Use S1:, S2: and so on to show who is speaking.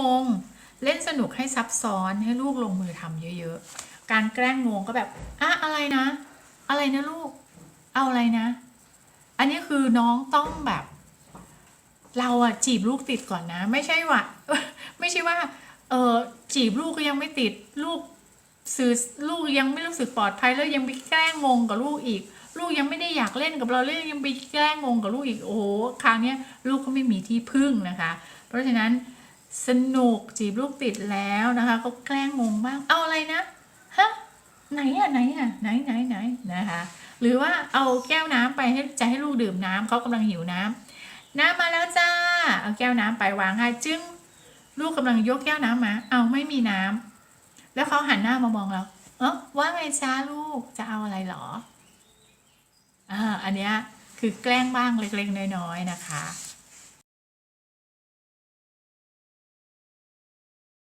S1: งง เล่นสนุกให้ซับซ้อนให้ลูกลงมือทำเยอะๆ การแกล้งงงก็แบบอะอะไรนะ อะไรนะลูก เอาอะไรนะ อันนี้คือน้องต้องแบบ เราอะจีบลูกติดก่อนนะ ไม่ใช่ว่าไม่ใช่ว่า เออจีบลูกก็ยังไม่ติดลูกสื่อลูกยังไม่รู้สึกปลอดภัยแล้วยังไปแกล้งงงกับลูกอีก ลูกยังไม่ได้อยากเล่นกับเราเลยยังไปแกล้งงงกับลูกอีกโอ้โหคราวนี้ลูกก็ไม่มีที่พึ่งนะคะ เพราะฉะนั้น สนุกจีบลูกติดแล้วนะคะ ก็แกล้งงงบ้าง เอาอะไรนะฮะไหนอะไหนอะไหนไหนไหนนะคะ หรือว่าเอาแก้วน้ำไปให้จะให้ลูกดื่มน้ำเขากำลังหิวน้ำน้ำมาแล้วจ้า เอาแก้วน้ำไปวางให้จึ้งลูกกำลังยกแก้วน้ำมา เอาไม่มีน้ำแล้วเขาหันหน้ามามองเรา เออว่าไงจ้าลูกจะเอาอะไรหรออ่าอันเนี้ยคือแกล้งบ้างเล็กๆน้อยๆนะคะ